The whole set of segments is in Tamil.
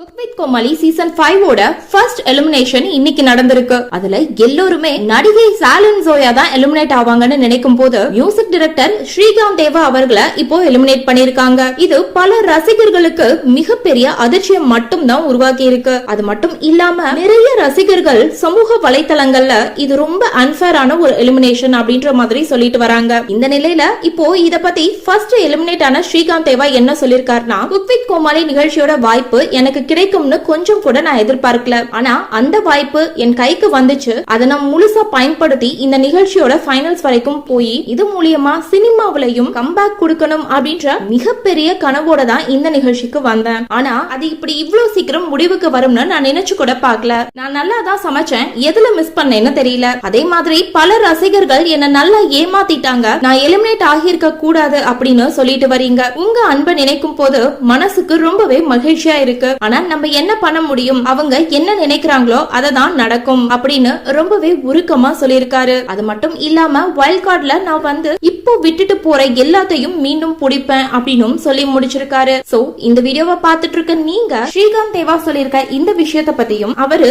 குக் வித் கோமாளி சீசன் ஃபைவோட ஃபர்ஸ்ட் எலிமினேஷன் இன்னைக்கு நடந்திருக்கு. அதுல எல்லோருமே நடிகை சாலன் ஜோயா தான் எலிமினேட் ஆவாங்கன்னு நினைக்கும் போது மியூசிக் டிரெக்டர் ஸ்ரீகாந்த் தேவா அவர்களை இப்போ எலிமினேட் பண்ணிருக்காங்க இது பல ரசிகர்களுக்கு மிகப்பெரிய அதிர்ச்சியம் மட்டும் தான் உருவாக்கி இருக்கு. அது மட்டும் இல்லாம நிறைய ரசிகர்கள் சமூக வலைத்தளங்கள்ல இது ரொம்ப அன்பேரான ஒரு எலிமினேஷன் அப்படின்ற மாதிரி சொல்லிட்டு வராங்க. இந்த நிலையில இப்போ இத பத்தி ஃபர்ஸ்ட் எலிமினேட் ஆன ஸ்ரீகாந்த் தேவா என்ன சொல்லிருக்காருன்னா குக் வித் கோமாளி நிகழ்ச்சியோட வாய்ப்பு எனக்கு கிடைக்கும்னு கொஞ்சம் கூட நான் எதிர்பார்க்கல. ஆனா அந்த வாய்ப்பு என் கைக்கு வந்துச்சு. அதை நான் முழுசா பயன்படுத்தி இந்த நிகழ்ச்சியோட ஃபைனல்ஸ் வரைக்கும் போய் இது மூலியமா சினிமாவிலையும் கம்பேக் கொடுக்கணும் அப்படின்ற மிகப்பெரிய கனவோட தான் இந்த நிகழ்ச்சிக்கு வந்தேன். ஆனா அது இப்படி இவ்வளவு சீக்கிரம் முடிவுக்கு வரும்னு நான் நினைச்சு கூட பார்க்கல. நான் நல்லா தான் சமைச்சேன். எதுல மிஸ் பண்ணேன்னு தெரியல. அதே மாதிரி பல ரசிகர்கள் என்ன நல்லா ஏமாத்திட்டாங்க. நான் எலிமினேட் ஆகியிருக்க கூடாது அப்படின்னு சொல்லிட்டு வரீங்க. உங்க அன்பை நினைக்கும் போது மனசுக்கு ரொம்பவே மகிழ்ச்சியா இருக்கு. ஆனா நம்ம என்ன பண்ண முடியும்? அவங்க என்ன நினைக்கிறாங்களோ அதை தான் நடக்கும் அப்படின்னு ரொம்பவே உருக்கமா சொல்லியிருக்காரு. அது மட்டும் இல்லாம வைல்ட் கார்ட்ல நான் வந்து இப்போ விட்டுட்டு போற எல்லாத்தையும் மீண்டும் பிடிப்பேன் அப்படின்னும் சொல்லி முடிச்சிருக்காரு. சோ இந்த வீடியோவை பார்த்துட்டு இருக்க நீங்க ஸ்ரீகாந்த் தேவா சொல்லியிருக்க இந்த விஷயத்த பத்தியும் அவரு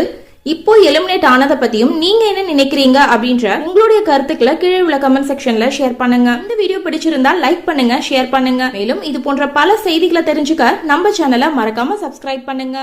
இப்போ எலிமினேட் ஆனதை பத்தியும் நீங்க என்ன நினைக்கிறீங்க அப்படின்ற உங்களுடைய கருத்துக்களை கீழே உள்ள கமெண்ட் செக்ஷன்ல ஷேர் பண்ணுங்க. இந்த வீடியோ பிடிச்சிருந்தா லைக் பண்ணுங்க ஷேர் பண்ணுங்க. மேலும் இது போன்ற பல செய்திகளை தெரிஞ்சுக்க நம்ம சேனலை மறக்காம சப்ஸ்கிரைப் பண்ணுங்க.